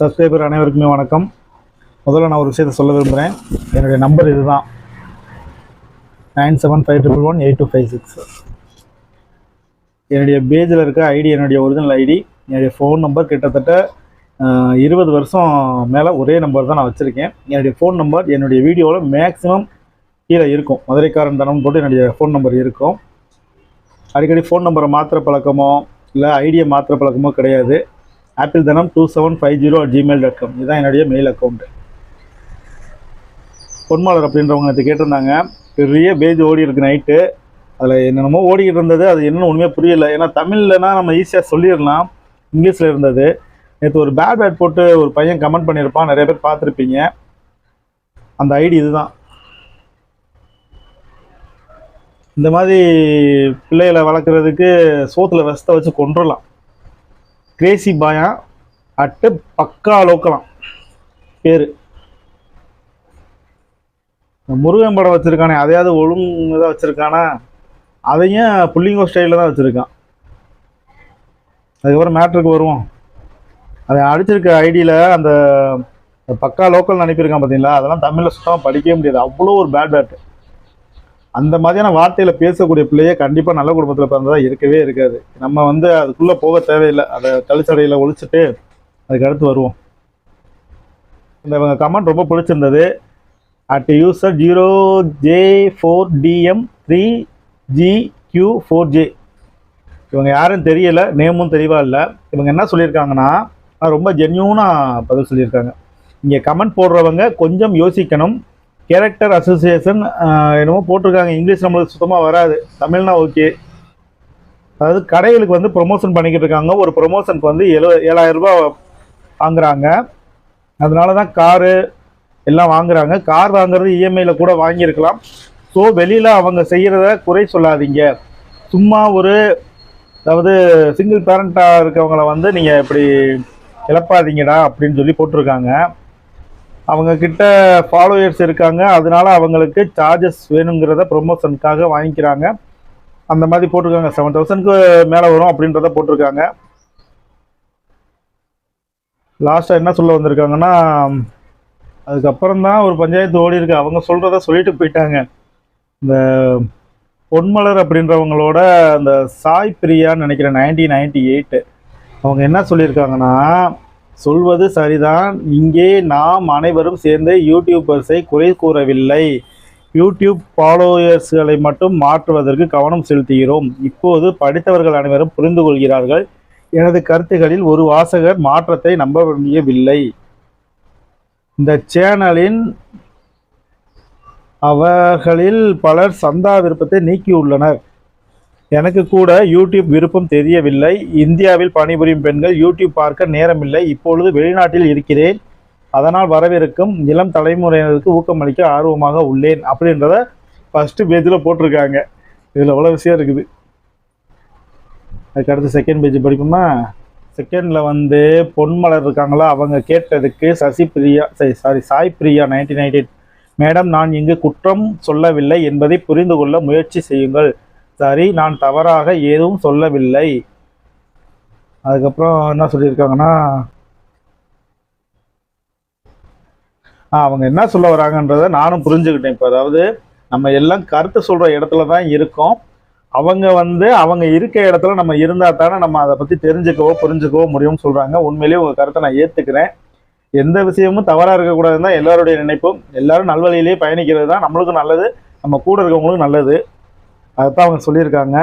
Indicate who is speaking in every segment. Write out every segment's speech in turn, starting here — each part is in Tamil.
Speaker 1: சப்ஸ்கிரைபர் அனைவருக்குமே வணக்கம். முதல்ல நான் ஒரு விஷயத்தை சொல்ல விரும்புகிறேன் என்னுடைய நம்பர் இதுதான். Nine seven five triple one eight two five six. என்னுடைய பேஜில் இருக்க ஐடி என்னுடைய ஒரிஜினல் ஐடி என்னுடைய ஃபோன் நம்பர் கிட்டத்தட்ட இருபது வருஷம் மேலே ஒரே நம்பர் தான் நான் வச்சுருக்கேன். என்னுடைய ஃபோன் நம்பர் என்னுடைய வீடியோவில் மேக்ஸிமம் கீழே இருக்கும். மதுரைக்காரன் தனம் போட்டு என்னுடைய ஃபோன் நம்பர் இருக்கும். அடிக்கடி ஃபோன் நம்பரை மாற்றுற பழக்கமோ இல்லை ஐடியை மாற்றுற பழக்கமோ கிடையாது. Apple Dhanam two seven five zero at gmail dot com இதுதான் என்னுடைய மெயில் அக்கௌண்ட்டு பொன்மாளர் அப்படின்றவங்க நேற்று கேட்டிருந்தாங்க. பெரிய பேஜ் ஓடி இருக்கு நைட்டு அதில் என்னென்னமோ ஓடிக்கிட்டு இருந்தது. அது என்னென்னு உண்மையாக புரியல. ஏன்னா தமிழ்லனா நம்ம ஈஸியாக சொல்லிடலாம். இங்கிலீஷில் இருந்தது. நேற்று ஒரு பேட் பேட் போட்டு ஒரு பையன் கமெண்ட் பண்ணியிருப்பான். நிறைய பேர் பார்த்துருப்பீங்க. அந்த ஐடி இதுதான். இந்த மாதிரி பிள்ளைகளை வளர்க்குறதுக்கு சோத்தில் விஷத்தை வச்சு கொண்டுடலாம் கிரேசி பாயா அட்டு பக்கா லோக்கலாம். பேர். முருகன் படம் வச்சுருக்கானே அதையாவது ஒழுங்கு தான் வச்சுருக்கானா? அதையும் புள்ளிங்கோ ஸ்டைலில் தான் வச்சுருக்கான். அதுக்கப்புறம் மேட்ருக்கு வருவோம். அதை அடிச்சிருக்க ஐடியில் அந்த பக்கா லோக்கல் அனுப்பியிருக்கான் பார்த்தீங்களா அதெல்லாம் தமிழில் சுத்தமாக படிக்கவே முடியாது. அவ்வளோ ஒரு பேட் பேட்டு அந்த மாதிரியான வார்த்தையில் பேசக்கூடிய பிள்ளையே கண்டிப்பாக நல்ல குடும்பத்தில் பிறந்ததாக இருக்கவே இருக்காது. நம்ம வந்து அதுக்குள்ளே போக தேவையில்லை. அதை கழிச்சடையில் ஒழிச்சிட்டு அதுக்கு அடுத்து வருவோம். இந்த இவங்க கமெண்ட் ரொம்ப பிடிச்சிருந்தது. At user zero J four T M three G Q four J இவங்க யாரும் தெரியல நேமும் தெளிவாக இல்லை. இவங்க என்ன சொல்லியிருக்காங்கன்னா ரொம்ப ஜென்யூனாக பதில் சொல்லியிருக்காங்க. இங்கே கமெண்ட் போடுறவங்க கொஞ்சம் யோசிக்கணும். கேரக்டர் அசோசியேஷன் என்னமோ போட்டிருக்காங்க. இங்கிலீஷ் நம்மளுக்கு சுத்தமாக வராது. தமிழ்னா ஓகே அதாவது கடைகளுக்கு வந்து ப்ரொமோஷன் பண்ணிக்கிட்டு இருக்காங்க. ஒரு ப்ரொமோஷனுக்கு வந்து எழு ஏழாயிரம் ரூபாய் வாங்குறாங்க. அதனால தான் காரு எல்லாம் வாங்குறாங்க. கார் வாங்குறது இஎம்ஐயில் கூட வாங்கியிருக்கலாம். ஸோ வெளியில் அவங்க செய்கிறத குறை சொல்லாதீங்க. சும்மா ஒரு அதாவது சிங்கிள் பேரண்ட்டாக இருக்கவங்கள வந்து நீங்கள் இப்படி இழப்பாதீங்கடா அப்படின்னு சொல்லி போட்டிருக்காங்க. அவங்கக்கிட்ட ஃபாலோயர்ஸ் இருக்காங்க. அதனால அவங்களுக்கு சார்ஜஸ் வேணுங்கிறத ப்ரொமோஷனுக்காக வாங்கிக்கிறாங்க. அந்த மாதிரி போட்டிருக்காங்க. செவன் தௌசண்ட்க்கு மேலே வரும் அப்படின்றத போட்டிருக்காங்க. லாஸ்ட்டாக என்ன சொல்ல வந்திருக்காங்கன்னா அதுக்கப்புறம் தான் ஒரு பஞ்சாயத்து ஓடி இருக்கு. அவங்க சொல்கிறத சொல்லிட்டு போயிட்டாங்க. இந்த பொன்மலர் அப்படின்றவங்களோட அந்த சாய் பிரியான்னு நினைக்கிறேன் நைன்டீன் நைன்டி எயிட்டு அவங்க என்ன சொல்லியிருக்காங்கன்னா சொல்வது சரிதான். இங்கே நாம் அனைவரும் சேர்ந்து யூடியூபர்ஸை குறை கூறவில்லை. யூடியூப் ஃபாலோயர்ஸ்களை மட்டும் மாற்றுவதற்கு கவனம் செலுத்துகிறோம். இப்போது படித்தவர்கள் அனைவரும் புரிந்து கொள்கிறார்கள். எனது கருத்துகளில் ஒரு வாசகர் மாற்றத்தை நம்ப முடியவில்லை. இந்த சேனலின் அவர்களில் பலர் சந்தா விருப்பத்தை நீக்கியுள்ளனர். எனக்கு கூட யூடியூப் விருப்பம் தெரியவில்லை. இந்தியாவில் பணிபுரியும் பெண்கள் யூடியூப் பார்க்க நேரமில்லை. இப்பொழுது வெளிநாட்டில் இருக்கிறேன். அதனால் வரவிருக்கும் இளம் தலைமுறையினருக்கு ஊக்கமளிக்க ஆர்வமாக உள்ளேன் அப்படின்றத ஃபஸ்ட்டு பேஜில் போட்டிருக்காங்க. இதில் அவ்வளோ விஷயம் இருக்குது. அதுக்கடுத்து செகண்ட் பேஜ் படிப்போம்னா செகண்டில் வந்து பொன்மலர் இருக்காங்களா? அவங்க கேட்டதுக்கு Sasi Priya sorry Sai Priya nineteen ninety madam நான் இங்கு குற்றம் சொல்லவில்லை என்பதை புரிந்து கொள்ள முயற்சி செய்யுங்கள். சரி நான் தவறாக எதுவும் சொல்லவில்லை. அதுக்கப்புறம் என்ன சொல்லியிருக்காங்கன்னா அவங்க என்ன சொல்ல வராங்கன்றதை நானும் புரிஞ்சுக்கிட்டேன். இப்போ அதாவது நம்ம எல்லாம் கருத்து சொல்கிற இடத்துல தான் இருக்கோம். அவங்க வந்து அவங்க இருக்க இடத்துல நம்ம இருந்தால் தானே நம்ம அதை பற்றி தெரிஞ்சுக்கவோ புரிஞ்சுக்கவோ முடியும்னு சொல்கிறாங்க உண்மையிலேயே உங்கள் கருத்தை நான் ஏற்றுக்கிறேன் எந்த விஷயமும் தவறாக இருக்கக்கூடாதுன்னு தான் எல்லாருடைய நினைப்பும். எல்லாரும் நல்வழியிலேயே பயணிக்கிறது தான் நம்மளுக்கும் நல்லது. நம்ம கூட இருக்கவங்களுக்கும் நல்லது. அதைத்தான் அவங்க சொல்லியிருக்காங்க.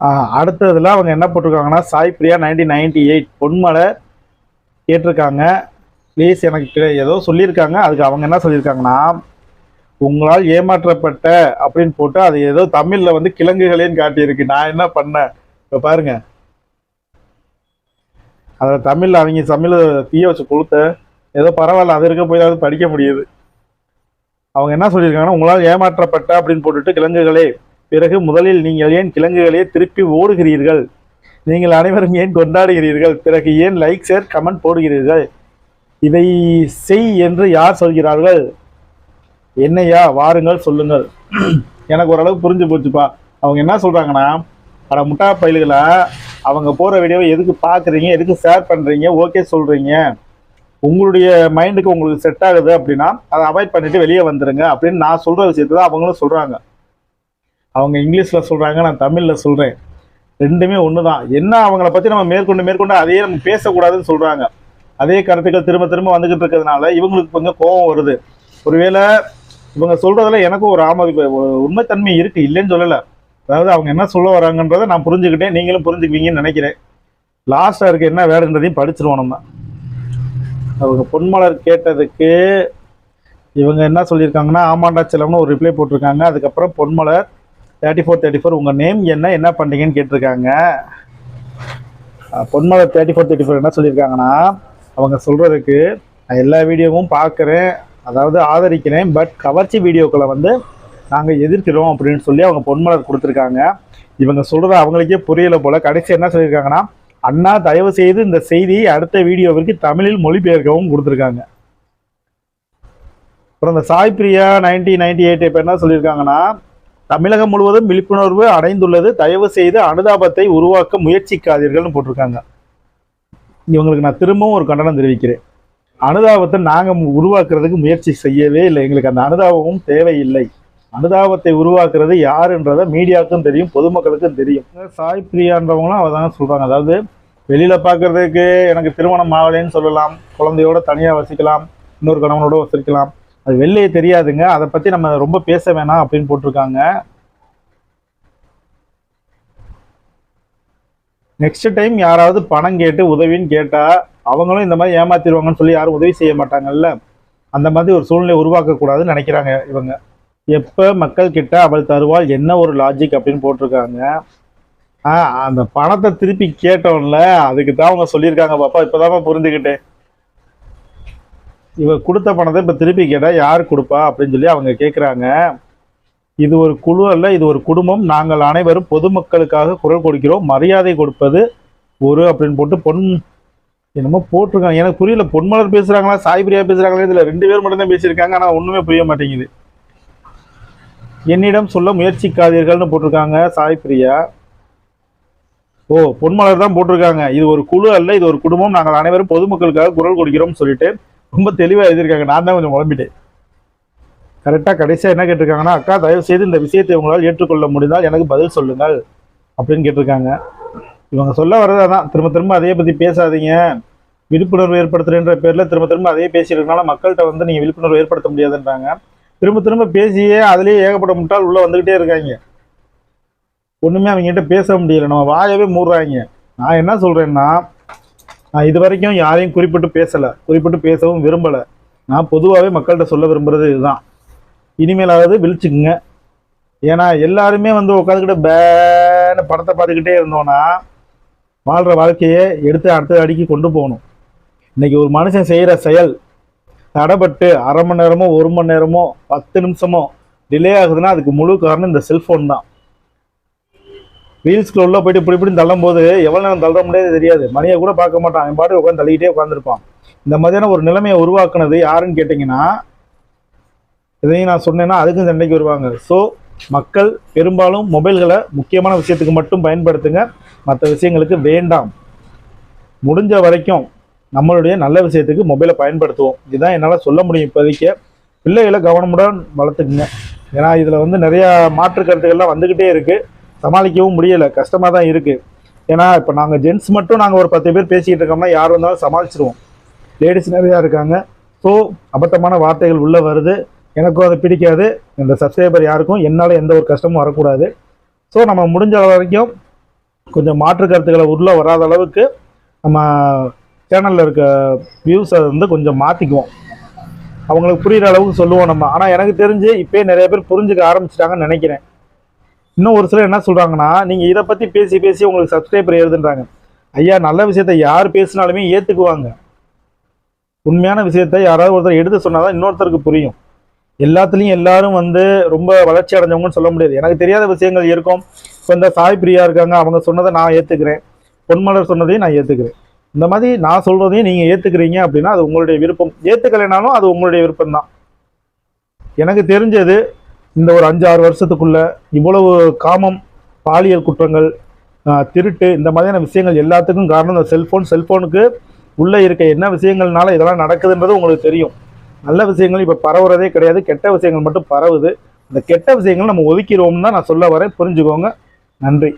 Speaker 1: அடுத்ததில் அடுத்ததுல அவங்க என்ன போட்டிருக்காங்கன்னா Sai Priya nineteen ninety eight Ponmalai கேட்டிருக்காங்க. ப்ளீஸ் எனக்கு ஏதோ சொல்லியிருக்காங்க. அதுக்கு அவங்க என்ன சொல்லியிருக்காங்கன்னா உங்களால் ஏமாற்றப்பட்ட அப்படின்னு போட்டு அது ஏதோ தமிழில் வந்து கிழங்குகளேன்னு காட்டியிருக்கு. நான் என்ன பண்ணேன்? இப்போ பாருங்க. அதில் தமிழில் அவங்க தமிழ் தீய வச்சு கொடுத்த ஏதோ பரவாயில்ல அது இருக்க போய் அது படிக்க முடியுது. அவங்க என்ன சொல்லியிருக்காங்கன்னா உங்களால் ஏமாற்றப்பட்ட அப்படின்னு போட்டுட்டு கிழங்குகளே பிறகு முதலில் நீங்கள் ஏன் கிழங்குகளே திருப்பி ஓடுகிறீர்கள்? நீங்கள் அனைவரும் ஏன் கொண்டாடுகிறீர்கள்? பிறகு ஏன் லைக் ஷேர் கமெண்ட் போடுகிறீர்கள்? இதை செய் என்று யார் சொல்கிறார்கள்? என்னையா? வாருங்கள் சொல்லுங்கள். எனக்கு ஓரளவு புரிஞ்சு போச்சுப்பா. அவங்க என்ன சொல்கிறாங்கன்னா அட முட்டா பயில்களை அவங்க போகிற வீடியோவை எதுக்கு பார்க்குறீங்க எதுக்கு ஷேர் பண்ணுறீங்க ஓகே சொல்கிறீங்க உங்களுடைய மைண்டுக்கு உங்களுக்கு செட் ஆகுது அப்படின்னா அதை அவாய்ட் பண்ணிட்டு வெளியே வந்துடுங்க அப்படின்னு நான் சொல்கிற விஷயத்தை தான் அவங்களும் சொல்கிறாங்க அவங்க இங்கிலீஷில் சொல்கிறாங்க நான் தமிழில் சொல்கிறேன் ரெண்டுமே ஒன்று தான் என்ன அவங்கள பற்றி நம்ம மேற்கொண்டு மேற்கொண்டு அதையே நம்ம பேசக்கூடாதுன்னு சொல்கிறாங்க அதே கருத்துக்கள் திரும்ப திரும்ப வந்துக்கிட்டு இருக்கிறதுனால இவங்களுக்கு கொஞ்சம் கோபம் வருது. ஒருவேளை இவங்க சொல்கிறதுல எனக்கும் ஒரு ஆமதி உண்மைத்தன்மை இருக்குது இல்லைன்னு சொல்லலை. அதாவது அவங்க என்ன சொல்ல வராங்கன்றதை நான் புரிஞ்சுக்கிட்டேன் நீங்களும் புரிஞ்சுக்குவீங்கன்னு நினைக்கிறேன். லாஸ்ட்டாக இருக்க என்ன வேறுன்றதையும் படிச்சிருவோம் நம்ம. அவங்க பொன்மலர் கேட்டதுக்கு இவங்க என்ன சொல்லியிருக்காங்கன்னா ஆமாண்டா செலவுன்னு ஒரு ரிப்ளை போட்டிருக்காங்க. அதுக்கப்புறம் Ponmalar thirty four thirty four உங்கள் நேம் என்ன என்ன பண்ணுறீங்கன்னு கேட்டிருக்காங்க. Ponmalar thirty four thirty four என்ன சொல்லியிருக்காங்கன்னா அவங்க சொல்கிறதுக்கு நான் எல்லா வீடியோவும் பார்க்குறேன். அதாவது ஆதரிக்கிறேன். பட் கவர்ச்சி வீடியோக்களை வந்து நாங்கள் எதிர்க்கிறோம் அப்படின்னு சொல்லி அவங்க பொன்மலர் கொடுத்துருக்காங்க. இவங்க சொல்கிறது அவங்களுக்கே புரியல போல். கடைசி என்ன சொல்லியிருக்காங்கன்னா அண்ணா தயவு செய்து இந்த செய்தியை அடுத்த வீடியோவிற்கு தமிழில் மொழிபெயர்க்கவும் கொடுத்துருக்காங்க. அப்புறம் இந்த Sai Priya ninety ninety eight இப்போ என்ன சொல்லியிருக்காங்கன்னா தமிழகம் முழுவதும் விழிப்புணர்வு அடைந்துள்ளது. தயவு செய்து அனுதாபத்தை உருவாக்க முயற்சிக்காதீர்கள்னு போட்டிருக்காங்க. இவங்களுக்கு நான் திரும்பவும் ஒரு கண்டனம் தெரிவிக்கிறேன். அனுதாபத்தை நாங்கள் உருவாக்குறதுக்கு முயற்சி செய்யவே இல்லை. எங்களுக்கு அந்த அனுதாபமும் தேவையில்லை. அனுதாபத்தை உருவாக்குறது யாருன்றதை மீடியாவுக்கும் தெரியும் பொதுமக்களுக்கும் தெரியும். சாய் பிரியான்றவங்களும் அவ தாங்க சொல்கிறாங்க அதாவது வெளியில் பார்க்குறதுக்கு எனக்கு திருமணம் ஆகலைன்னு சொல்லலாம். குழந்தையோட தனியாக வசிக்கலாம். இன்னொரு கணவனோட வசிக்கலாம். அது வெளியே தெரியாதுங்க. அதை பற்றி நம்ம ரொம்ப பேச வேணாம் அப்படின்னு போட்டிருக்காங்க. நெக்ஸ்ட் டைம் யாராவது பணம் கேட்டு உதவின்னு கேட்டால் அவங்களும் இந்த மாதிரி ஏமாத்திடுவாங்கன்னு சொல்லி யாரும் உதவி செய்ய மாட்டாங்கல்ல? அந்த மாதிரி ஒரு சூழ்நிலை உருவாக்கக்கூடாதுன்னு நினைக்கிறாங்க இவங்க. எப்போ மக்கள் கிட்ட அவள் தருவாள் என்ன ஒரு லாஜிக் அப்படின்னு போட்டிருக்காங்க. அந்த பணத்தை திருப்பி கேட்டோம்ல அதுக்கு தான் அவங்க சொல்லியிருக்காங்க பாப்பா இப்போதான் புரிஞ்சுக்கிட்டேன். இவ கொடுத்த பணத்தை இப்போ திருப்பி கேட்டால் யார் கொடுப்பா? அப்படின்னு சொல்லி அவங்க கேட்குறாங்க இது ஒரு குழு அல்ல இது ஒரு குடும்பம். நாங்கள் அனைவரும் பொதுமக்களுக்காக குரல் கொடுக்கிறோம். மரியாதை கொடுப்பது ஒரு அப்படின்னு போட்டு பொன் என்னமோ போட்டிருக்காங்க. எனக்கு புரியல பொன்மலர் பேசுகிறாங்களா சாய்பிரியா பேசுகிறாங்களா இதில் ரெண்டு பேர் மட்டும்தான் பேசியிருக்காங்க ஆனால் ஒன்றுமே புரிய மாட்டேங்குது. என்னிடம் சொல்ல முயற்சிக்காதீர்கள்னு போட்டிருக்காங்க சாய்பிரியா. ஓ பொன்மலர் தான் போட்டிருக்காங்க. இது ஒரு குழு அல்ல இது ஒரு குடும்பம். நாங்கள் அனைவரும் பொதுமக்களுக்காக குரல் கொடுக்கிறோம்னு சொல்லிட்டு ரொம்ப தெளிவாக எழுதியிருக்காங்க. நான் தான் கொஞ்சம் குழம்பிட்டேன் கரெக்டாக கடைசியாக என்ன கேட்டிருக்காங்கன்னா அக்கா தயவு செய்து இந்த விஷயத்தை உங்களால் ஏற்றுக்கொள்ள முடிந்தால் எனக்கு பதில் சொல்லுங்கள் அப்படின்னு கேட்டிருக்காங்க. இவங்க சொல்ல வர்றது அதான். திரும்ப திரும்ப அதையே பற்றி பேசாதீங்க. விழிப்புணர்வு ஏற்படுத்துறேன்ற பேரில் திரும்ப திரும்ப அதையே பேசியிருக்கனால மக்கள்கிட்ட வந்து நீங்கள் விழிப்புணர்வு ஏற்படுத்த முடியாதுன்றாங்க. திரும்ப திரும்ப பேசியே அதுலேயே ஏகப்பட்ட முட்டால் உள்ளே வந்துக்கிட்டே இருக்காங்க. ஒன்றுமே அவங்ககிட்ட பேச முடியல. நம்ம வாயவே மூடுறாங்க. நான் என்ன சொல்கிறேன்னா நான் இது வரைக்கும் யாரையும் குறிப்பிட்டு பேசலை. குறிப்பிட்டு பேசவும் விரும்பலை. நான் பொதுவாகவே மக்கள்கிட்ட சொல்ல விரும்புகிறது இதுதான். இனிமேலாவது விழிச்சுக்குங்க. ஏன்னா எல்லாருமே வந்து உட்காந்துக்கிட்டு பேன படத்தை பார்த்துக்கிட்டே இருந்தோன்னா வாழ்கிற வாழ்க்கையை எடுத்து அடுத்த அடிக்கு கொண்டு போகணும். இன்றைக்கி ஒரு மனுஷன் செய்கிற செயல் தடைப்பட்டு அரை மணி நேரமோ ஒரு மணி நேரமோ பத்து நிமிஷமோ டிலே ஆகுதுன்னா அதுக்கு முழு காரணம் இந்த செல்ஃபோன் தான். வீல்ஸ்க்குள்ள உள்ள போயிட்டு இப்படி இப்படி தள்ளும் போது எவ்வளோ நேரம் தள்ள முடியாது தெரியாது. மணியை கூட பார்க்க மாட்டான். அவன் பாட்டு உட்காந்து தள்ளிக்கிட்டே உட்காந்துருப்பான் இந்த மாதிரியான ஒரு நிலைமையை உருவாக்குனது யாருன்னு கேட்டிங்கன்னா இதையும் நான் சொன்னேன்னா அதுக்கும் சண்டைக்கு வருவாங்க. ஸோ மக்கள் பெரும்பாலும் மொபைல்களை முக்கியமான விஷயத்துக்கு மட்டும் பயன்படுத்துங்க. மற்ற விஷயங்களுக்கு வேண்டாம். முடிஞ்ச வரைக்கும் நம்மளுடைய நல்ல விஷயத்துக்கு மொபைலை பயன்படுத்துவோம். இதுதான் என்னால் சொல்ல முடியும் இப்போதைக்கு. பிள்ளைகளை கவனமுடன் வளர்த்துக்குங்க. ஏன்னா இதில் வந்து நிறையா மாற்று கருத்துக்கள்லாம் வந்துக்கிட்டே இருக்குது சமாளிக்கவும் முடியலை. கஷ்டமாக தான் இருக்குது ஏன்னா இப்போ நாங்கள் ஜென்ட்ஸ் மட்டும் நாங்கள் ஒரு பத்து பேர் பேசிக்கிட்டு இருக்கோம்னா யார் வந்தாலும் சமாளிச்சிருவோம். லேடிஸ் நிறையா இருக்காங்க. ஸோ அபத்தமான வார்த்தைகள் உள்ளே வருது. எனக்கும் அது பிடிக்காது. இந்த சப்ஸ்கிரைபர் யாருக்கும் என்னால் எந்த ஒரு கஷ்டமும் வரக்கூடாது. ஸோ நம்ம முடிஞ்ச வரைக்கும் கொஞ்சம் மாற்று கருத்துக்களை உள்ளே வராத அளவுக்கு நம்ம சேனலில் இருக்க வியூஸை வந்து கொஞ்சம் மாற்றிக்குவோம் அவங்களுக்கு புரிகிற அளவுக்கு சொல்லுவோம் நம்ம. ஆனால் எனக்கு தெரிஞ்சு இப்போயே நிறைய பேர் புரிஞ்சுக்க ஆரம்பிச்சிட்டாங்கன்னு நினைக்கிறேன். இன்னும் ஒரு சிலர் என்ன சொல்கிறாங்கன்னா நீங்கள் இதை பற்றி பேசி பேசி உங்களுக்கு சப்ஸ்கிரைபர் ஏறுதுன்றாங்க. ஐயா நல்ல விஷயத்த யார் பேசினாலுமே ஏற்றுக்குவாங்க உண்மையான விஷயத்த யாராவது ஒருத்தர் எடுத்து சொன்னால் தான் இன்னொருத்தருக்கு புரியும். எல்லாத்துலேயும் எல்லாரும் வந்து ரொம்ப வளர்ச்சி அடைஞ்சவங்கன்னு சொல்ல முடியாது. எனக்கு தெரியாத விஷயங்கள் இருக்கும். இப்போ இந்த சாய் பிரியா இருக்காங்க அவங்க சொன்னதை நான் ஏற்றுக்கிறேன் பொன்மலர் சொன்னதையும் நான் ஏற்றுக்கிறேன் இந்த மாதிரி நான் சொல்கிறதையும் நீங்கள் ஏற்றுக்கிறீங்க அப்படின்னா அது உங்களுடைய விருப்பம். ஏற்றுக்கலைனாலும் அது உங்களுடைய விருப்பம் தான் எனக்கு தெரிஞ்சது இந்த ஒரு அஞ்சு ஆறு வருஷத்துக்குள்ள இவ்வளவு காமம் பாலியல் குற்றங்கள் திருட்டு இந்த மாதிரியான விஷயங்கள் எல்லாத்துக்கும் காரணம் இந்த செல்ஃபோன் செல்ஃபோனுக்கு உள்ளே இருக்க என்ன விஷயங்கள்னால இதெல்லாம் நடக்குதுன்றது உங்களுக்கு தெரியும். நல்ல விஷயங்கள் இப்போ பரவுறதே கிடையாது. கெட்ட விஷயங்கள் மட்டும் பரவுது. இந்த கெட்ட விஷயங்கள் நம்ம ஒதுக்கிறோம்னு தான் நான் சொல்ல வரேன். புரிஞ்சுக்கோங்க. நன்றி.